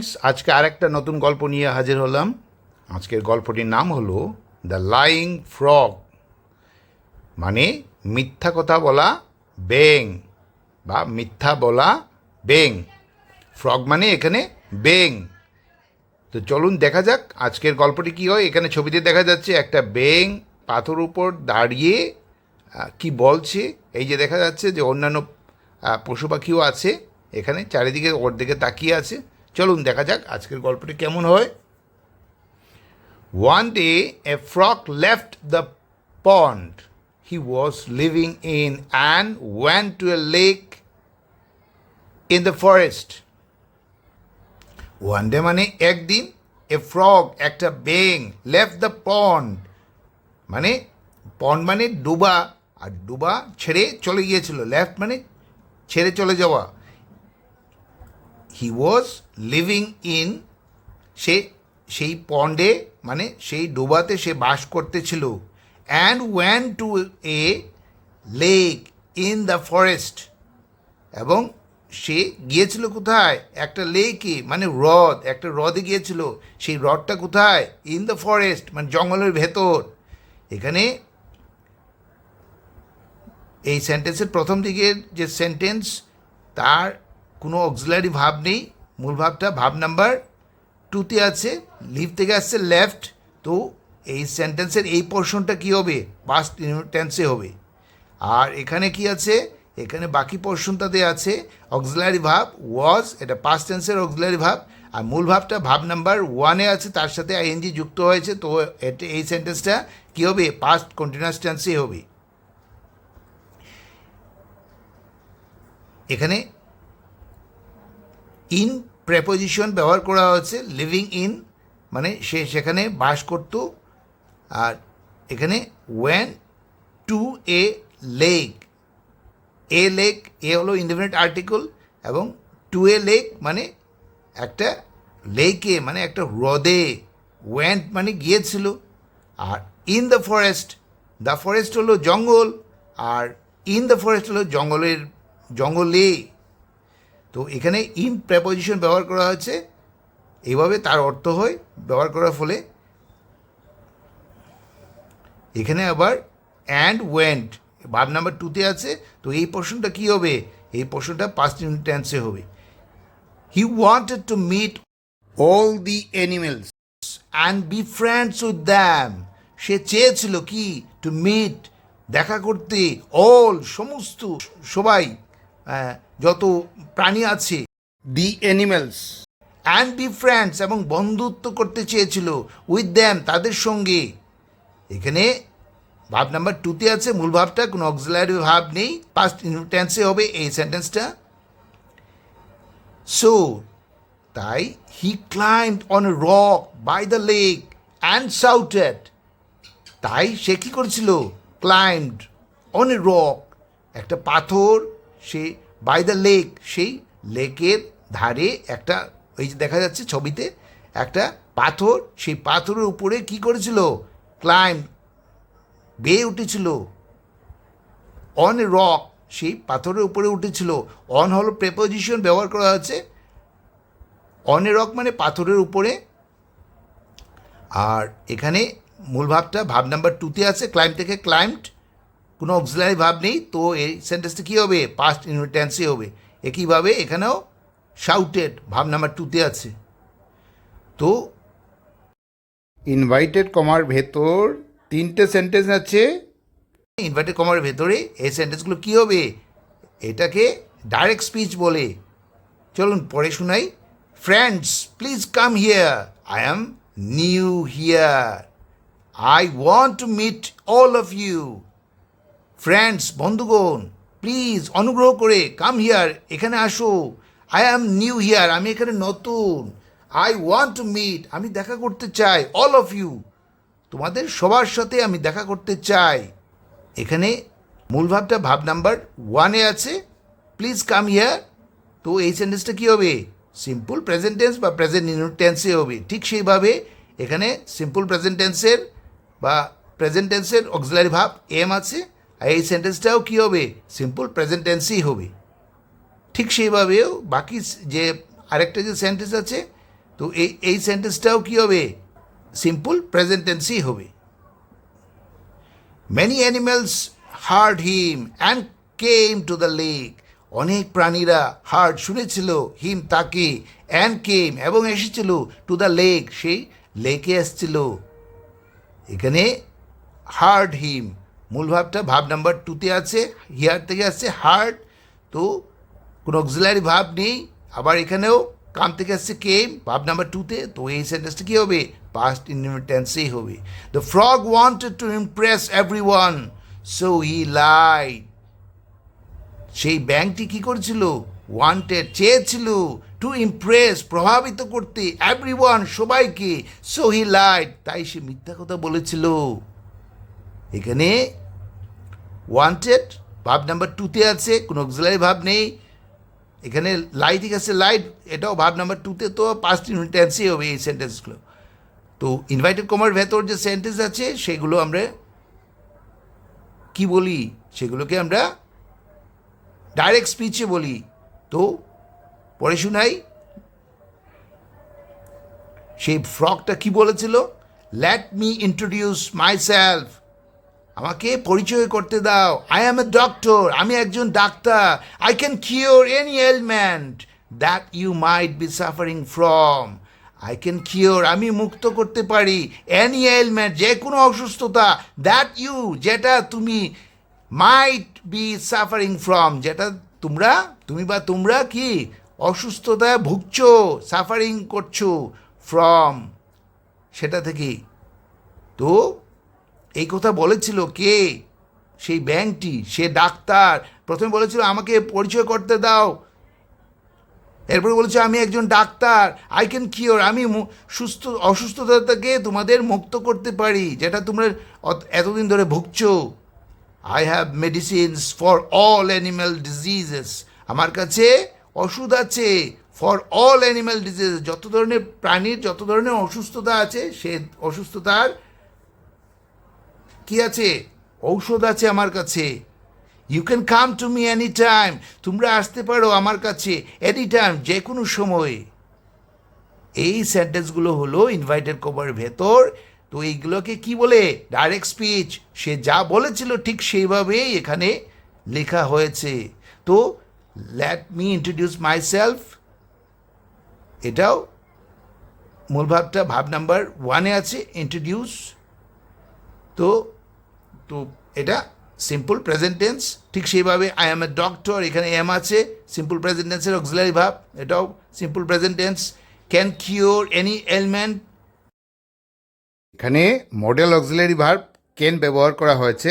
Friends আজকে আরেকটা নতুন গল্প নিয়ে হাজির হলাম। আজকের গল্পটির নাম হলো দ্য লাইং ফ্রগ মানে মিথ্যা কথা বলা বেং বা মিথ্যা বলা বেং। ফ্রগ মানে এখানে বেং। তো চলুন দেখা যাক আজকের গল্পটি কী হয়। এখানে ছবিতে দেখা যাচ্ছে একটা বেং পাথর উপর দাঁড়িয়ে কি বলছে। এই যে দেখা যাচ্ছে যে অন্যান্য পশু পাখিও আছে। এখানে চারিদিকে ওর দিকে তাকিয়ে আছে। চলুন দেখা যাক আজকের গল্পটি কেমন হয়। One day a frog left the pond he was living in and went to a lake in the forest one day মানে একদিন এ ফ্রগ একটা বেং লেফট দ্য পন্ড মানে পন্ড মানে ডুবা, আর ডুবা ছেড়ে চলে গিয়েছিল। লেফট মানে ছেড়ে চলে যাওয়া। হি ওয়াজ লিভিং ইন সে, সেই পন্ডে মানে সেই ডোবাতে সে বাস করতেছিল। And went to a lake in the forest এবং সে গিয়েছিল কোথায়? একটা লেকে মানে হ্রদ, একটা হ্রদে গিয়েছিল। সেই হ্রদটা কোথায়? ইন দ্য ফরেস্ট মানে জঙ্গলের ভেতর। এখানে এই সেন্টেন্সের প্রথম দিকের যে সেন্টেন্স তার কোনো অক্সিলারি ভাব নেই। মূল ভাবটা, ভাব নাম্বার টুতে আছে লিভ থেকে আসছে লেফট তো এই সেন্টেন্সের এই পোর্শনটা কী হবে? পাস্ট টেন্সে হবে। আর এখানে কি আছে? এখানে বাকি পোর্শনটাতে আছে অক্সিলারি ভাব ওয়াজ এটা পাস্ট টেন্সের অক্সিলারি ভাব। আর মূল ভাবটা, ভাব নাম্বার ওয়ানে আছে, তার সাথে আইএনজি যুক্ত হয়েছে, তো এই সেন্টেন্সটা কী হবে? পাস্ট কন্টিনিউয়াস টেন্সে হবে। এখানে ইন প্রেপোজিশন ব্যবহার করা হয়েছে লিভিং ইন মানে সে সেখানে বাস করত, আর এখানে went to a lake a lake a হলো ইন্ডিপেন্ডেন্ট আর্টিকল এবং টু এ লেক মানে একটা লেকে মানে একটা হ্রদে ওয়েন্ট মানে গিয়েছিল, আর in the forest the forest হলো জঙ্গল, আর ইন দ্য ফরেস্ট হলো জঙ্গলের, জঙ্গলে। তো এখানে ইন প্রেপোজিশন ব্যবহার করা হয়েছে এইভাবে তার অর্থ হয়, ব্যবহার করার ফলে। এখানে আবার অ্যান্ড ওয়েন্ট ভাব নাম্বার টুতে আছে, তো এই পোর্শনটা কী হবে? এই পোর্শনটা পাস্ট টেন্সে হবে। He wanted to meet all the animals and be friends with them সে চেয়েছিল কি? টু মিট দেখা করতে অল সমস্ত, সবাই। যত প্রাণী আছে। The animals and be friends এবং বন্ধুত্ব করতে চেয়েছিল উইথ দ্যাম তাদের সঙ্গে। এখানে ভাব নাম্বার টুতে আছে মূল ভাবটা কোনো অক্সিলারি ভাব নেই। পাস্ট ইনটেন্সে হবে এই সেন্টেন্সটা সো তাই he climb on a rock by the lake and shouted তাই সে কী করেছিল? ক্লাইম্বড অন এ রক একটা পাথর সে বাই দ্য লেক সেই লেকের ধারে একটা ওই যে দেখা যাচ্ছে ছবিতে, একটা পাথর, সেই পাথরের উপরে কি করেছিল? ক্লাইম বেয়ে উঠেছিল। অন রক সেই পাথরের উপরে উঠেছিল। অন হলো প্রেপোজিশন ব্যবহার করা হয়েছে। অন এ রক মানে পাথরের উপরে। আর এখানে মূল ভাবটা, ভাব নাম্বার টুতে আছে ক্লাইম থেকে ক্লাইম্বড কোনো অক্সিলারি ভাব নেই তো এই সেন্টেন্সটা কী হবে? পাস্ট ইনটেন্সে হবে। একইভাবে এখানেও শাউটেড ভাব নাম্বার টুতে আছে। তো ইনভাইটেড কমার ভেতর তিনটে সেন্টেন্স আছে। ইনভাইটেড কমার ভেতরে এই সেন্টেন্সগুলো কী হবে? এটাকে ডাইরেক্ট স্পিচ বলে। চলুন পরে শোনাই। Friends please come here I am new here I want to meet all of you friends বন্ধুগণ প্লিজ অনুগ্রহ করে কাম হিয়ার এখানে আসো। আই অ্যাম নিউ হিয়ার আমি এখানে নতুন। আই ওয়ান্ট টু মিট আমি দেখা করতে চাই অল অফ ইউ তোমাদের সবার সাথে আমি দেখা করতে চাই। এখানে মূল ভাবটা, ভাব নাম্বার ওয়ানে আছে। প্লিজ কাম হিয়ার তো এই সেন্টেন্সটা কী হবে? সিম্পল প্রেজেন্ট টেন্স বা প্রেজেন্ট টেন্সে হবে। ঠিক সেইভাবে এখানে সিম্পল প্রেজেন্ট টেন্সের বা প্রেজেন্ট টেন্সের অক্সিলারি ভাব এম আছে। আর এই সেন্টেন্সটাও কী হবে? সিম্পল প্রেজেন্ট টেন্সই হবে। ঠিক সেইভাবেও বাকি যে আরেকটা যে সেন্টেন্স আছে, তো এই এই সেন্টেন্সটাও কী হবে? সিম্পল প্রেজেন্ট টেন্সই হবে। Many animals heard him and came to the lake অনেক প্রাণীরা হার্ড শুনেছিল হিম তাকে অ্যান্ড কেম এবং এসেছিল টু দ্য লেক সেই লেকে এসছিল। এখানে হার্ড হিম মূল ভাবটা, ভাব নাম্বার টুতে আছে হিয়ার থেকে আসছে হার্ড তো কোনো অক্সিলারি ভাব নেই। আবার এখানেও কাম থেকে আসছে কেম ভাব নাম্বার টুতে তো এই সেন্টেন্সটা কী হবে? পাস্ট ইনটেন্সেই হবে। The frog wanted to impress everyone so he lied সেই ব্যাংকটি কি করেছিল? ওয়ান্টেড চেয়েছিল টু ইমপ্রেস প্রভাবিত করতে এভরি ওয়ান সবাইকে সো হি লাইট তাই সে মিথ্যা কথা বলেছিল। এখানে ওয়ান্টেড ভাব নাম্বার টুতে আছে, কোনো অক্সিলারি ভাব নেই। এখানে লাইট আছে লাইট এটাও ভাব নাম্বার টুতে তো পাঁচটি টেন্সই হবে এই সেন্টেন্সগুলো তো ইনভাইটেড কমার ভেতর যে সেন্টেন্স আছে, সেগুলো আমরা কি বলি? সেগুলোকে আমরা ডাইরেক্ট স্পিচে বলি। তো পড়ে শোনাই। সেই ফ্রকটা কি বলেছিল? Let me introduce myself আমাকে পরিচয় করতে দাও। আই অ্যাম এ ডক্টর আমি একজন doctor. I can cure any ailment that you might be suffering from I can cure আমি মুক্ত করতে পারি। এনি এলমেন্ট যে কোনো অসুস্থতা দ্যাট ইউ যেটা তুমি মাইট বি সাফারিং ফ্রম যেটা তোমরা, তুমি বা তোমরা কি অসুস্থতায় ভুগছো সাফারিং করছ ফ্রম সেটা থেকেই তো এই কথা বলেছিল কে? সেই ব্যাংকটি, সে ডাক্তার। প্রথমে বলেছিল, আমাকে পরিচয় করতে দাও। এরপরে বলেছে, আমি একজন ডাক্তার। আই ক্যান কিওর আমি সুস্থ অসুস্থতা থেকে তোমাদের মুক্ত করতে পারি, যেটা তোমরা এতদিন ধরে ভুগছো। I have medicines for all animal diseases আমার কাছে ওষুধ আছে ফর অল অ্যানিম্যাল ডিজিজ যত ধরনের প্রাণীর, যত ধরনের অসুস্থতা আছে, সে অসুস্থতার কি আছে? ঔষধ আছে আমার কাছে। You can come to me any time তোমরা আসতে পারো আমার কাছে এনি টাইম যে কোনো সময়। এই সেন্টেন্সগুলো হলো ইনভাইটেড কভার ভেতর। তো এইগুলোকে কি বলে? ডাইরেক্ট স্পিচ সে যা বলেছিল ঠিক সেইভাবেই এখানে লেখা হয়েছে। তো let me introduce myself এটাও মূল ভাবটা ভাব নাম্বার ওয়ানে আছে ইন্ট্রোডিউস তো তো এটা সিম্পল প্রেজেন্টেন্স ঠিক সেইভাবে আই এম এ ডক্টর এখানে এম আছে সিম্পল প্রেজেন্টেন্সের অক্সিলারি ভাব এটাও simple present tense can cure any ailment এখানে মডেল অক্সিলারি ভার্ব ক্যান ব্যবহার করা হয়েছে।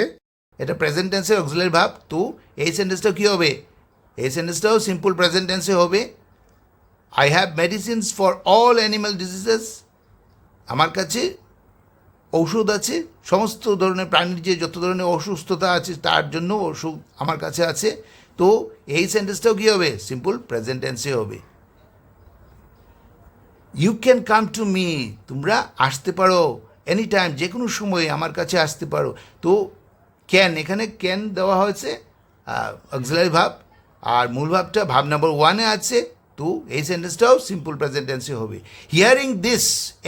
এটা প্রেজেন্ট টেন্সের অক্সিলারি ভাব তো এই সেন্টেন্সটা কী হবে? এই সেন্টেন্সটাও সিম্পল প্রেজেন্ট টেন্সে হবে। I have medicines for all animal diseases আমার কাছে ঔষধ আছে, সমস্ত ধরনের প্রাণীর যে যত ধরনের অসুস্থতা আছে তার জন্য ওষুধ আমার কাছে আছে। তো এই সেন্টেন্সটাও কী হবে? সিম্পল প্রেজেন্ট টেন্সে হবে। You can come to me তোমরা আসতে পারো। এনি টাইম যে কোনো সময়ে আমার কাছে আসতে পারো। তো ক্যান এখানে ক্যান দেওয়া হয়েছে অক্সিলারি ভাব। আর মূল ভাবটা ভাব নাম্বার ওয়ানে আছে। তো এই সেন্টেন্সটাও সিম্পল প্রেজেন্ট টেন্সে হবে। Hearing this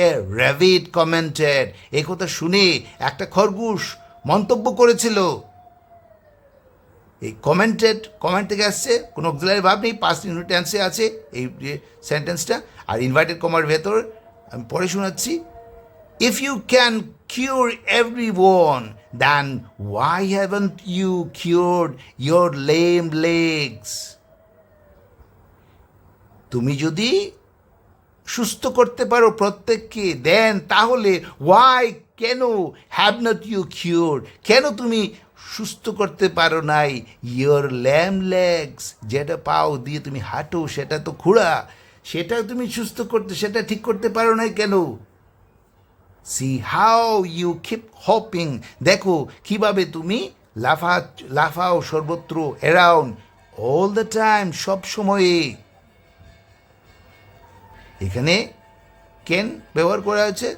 a rabbit commented এই কথা শুনে একটা খরগোশ মন্তব্য করেছিল। এই কমেন্টেড কমেন্ট থেকে আসছে, কোনো অক্সিলারি ভাব নেই ইউনিট টেন্সে আছে এই সেন্টেন্সটা আর ইনভাইটেড কমার ভেতর আমি পড়ে শোনাচ্ছি। If you can cure everyone then why haven't you cured your lame legs তুমি যদি সুস্থ করতে পারো প্রত্যেককে দেন তাহলে ওয়াই কেন হ্যাভ নট ইউ কিওর কেন তুমি সুস্থ করতে পারো নাই? ইয়োর ল্যাম লেগস যেটা পাও দিয়ে তুমি হাঁটো, সেটা তো খুঁড়া। সেটা তুমি সুস্থ করতে, সেটা ঠিক করতে পারো নাই কেন? See how you keep hopping দেখো কীভাবে তুমি লাফা, লাফাও সর্বত্র অ্যারাউন্ড অল দ্য টাইম সব সময়ে। এখানে কেন ব্যবহার করা হয়েছে।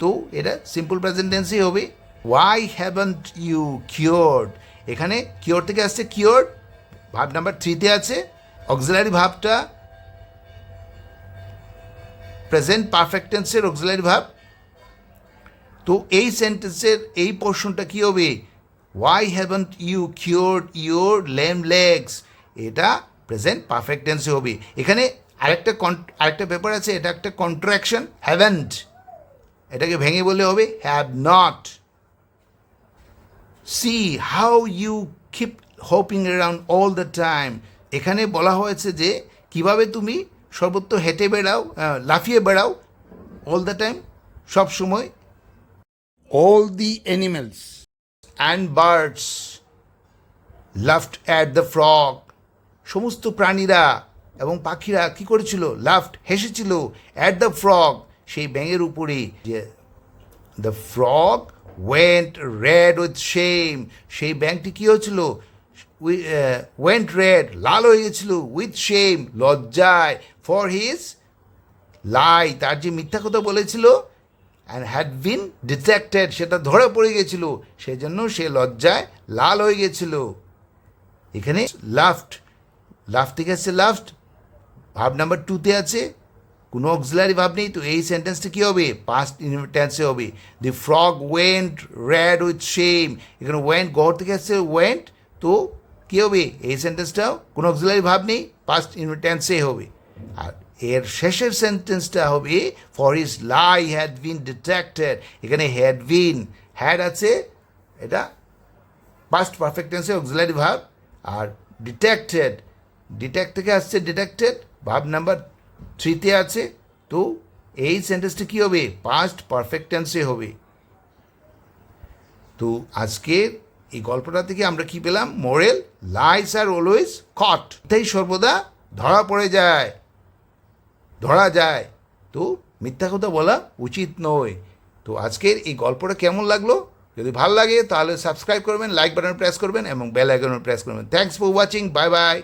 তো এটা সিম্পল প্রেজেন্ট টেন্সই হবে। ওয়াই হ্যাভেন্ট ইউ কিওর্ড এখানে কিওর থেকে আসছে কিওর ভাব নাম্বার থ্রিতে আছে। অক্সিলারি ভাবটা প্রেজেন্ট পারফেক্ট টেন্সের অক্সিলারি ভাব। তো এই সেন্টেন্সের এই পোর্শনটা কী হবে? Why haven't you cured your lame legs এটা প্রেজেন্ট পারফেক্ট টেন্সে হবে। এখানে আরেকটা আরেকটা পেপার আছে, এটা একটা কন্ট্রাকশন হ্যাভেন্ট এটাকে ভেঙে বলে হবে have not see how you keep hopping around all the time এখানে বলা হয়েছে যে, কীভাবে তুমি সর্বত্র হেঁটে বেড়াও লাফিয়ে বেড়াও অল দ্য টাইম সব সময়। All the animals and birds laughed at the frog সমস্ত প্রাণীরা এবং পাখিরা কি করেছিল? লাফট হেসেছিল। অ্যাট দ্য ফ্রগ সেই ব্যাঙের উপরে যে the frog went red with shame সেই ব্যাংকটি কী হয়েছিল? ওয়েন্ট রেড লাল হয়ে গেছিল উইথ শেম লজ্জায় ফর হিজ লাই তার যে মিথ্যা কথা বলেছিল অ্যান্ড হ্যাড বিন ডিটেক্টেড সেটা ধরে পড়ে গেছিল, সেজন্য সে লজ্জায় লাল হয়ে গেছিল। এখানে লাফট লাফ থেকে আসছে লাফট ভাব নাম্বার টুতে আছে, কোনো অক্সিলারি ভাব নেই, তো এই সেন্টেন্সটা কী হবে? পাস্ট টেন্সে হবে। The frog went red with shame এখানে ওয়েন্ট গড় থেকে আসছে ওয়েন্ট তো কী হবে? এই সেন্টেন্সটাও কোনো অক্সিলারি ভাব নেই পাস্ট টেন্সে হবে। আর এর শেষের সেন্টেন্সটা হবে for his lie had been detected এখানে হ্যাড বিন হ্যাড আছে, এটা পাস্ট পারফেক্ট টেন্সে অক্সিলারি ভাব, আর ডিটেক্টেড ডিটেক্ট থেকে আসছে ডিটেক্টেড ভাব নাম্বার থ্রিতে আছে, তো এই সেন্টেন্সটা কী হবে? পাস্ট পারফেক্ট টেন্সে হবে। তো আজকের এই গল্পটা থেকে আমরা কি পেলাম? Moral lies are always caught তাই সর্বদা ধরা পড়ে যায়। ধরা যায়। তো মিথ্যা কথা বলা উচিত নয়। তো আজকের এই গল্পটা কেমন লাগল? যদি ভালো লাগে, তাহলে সাবস্ক্রাইব করবেন লাইক বাটন প্রেস করবেন, এবং বেল আইকন প্রেস করবেন। Thanks for watching bye bye